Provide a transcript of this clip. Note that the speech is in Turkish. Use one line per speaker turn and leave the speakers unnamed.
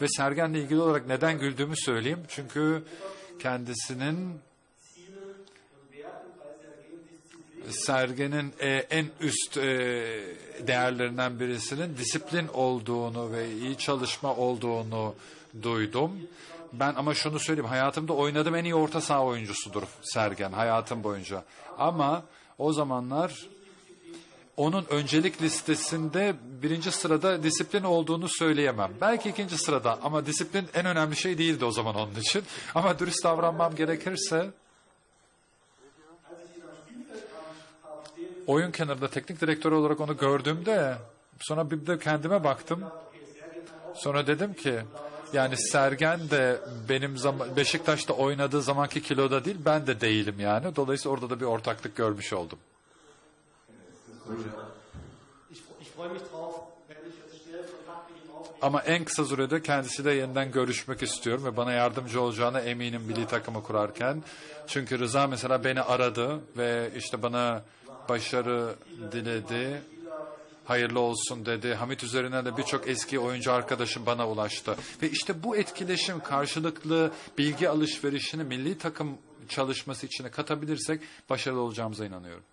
Ve Sergen'le ilgili olarak neden güldüğümü söyleyeyim. Çünkü kendisinin Sergen'in e, en üst e, değerlerinden birisinin disiplin olduğunu ve iyi çalışma olduğunu duydum. Ben ama şunu söyleyeyim, hayatımda oynadığım en iyi orta saha oyuncusudur Sergen, hayatım boyunca. Ama o zamanlar onun öncelik listesinde birinci sırada disiplin olduğunu söyleyemem. Belki ikinci sırada ama disiplin en önemli şey değildi o zaman onun için. Ama dürüst davranmam gerekirse oyun kenarında teknik direktör olarak onu gördüğümde sonra bir de kendime baktım. Sonra dedim ki yani Sergen de benim zaman Beşiktaş'ta oynadığı zamanki kiloda değil ben de değilim yani. Dolayısıyla orada da bir ortaklık görmüş oldum. Ama en kısa sürede kendisiyle yeniden görüşmek istiyorum ve bana yardımcı olacağına eminim milli takımı kurarken. Çünkü Rıza mesela beni aradı ve işte bana başarı diledi. Hayırlı olsun dedi. Hamit üzerinden de birçok eski oyuncu arkadaşım bana ulaştı. Ve işte bu etkileşim karşılıklı bilgi alışverişini milli takım çalışması içine katabilirsek başarılı olacağımıza inanıyorum.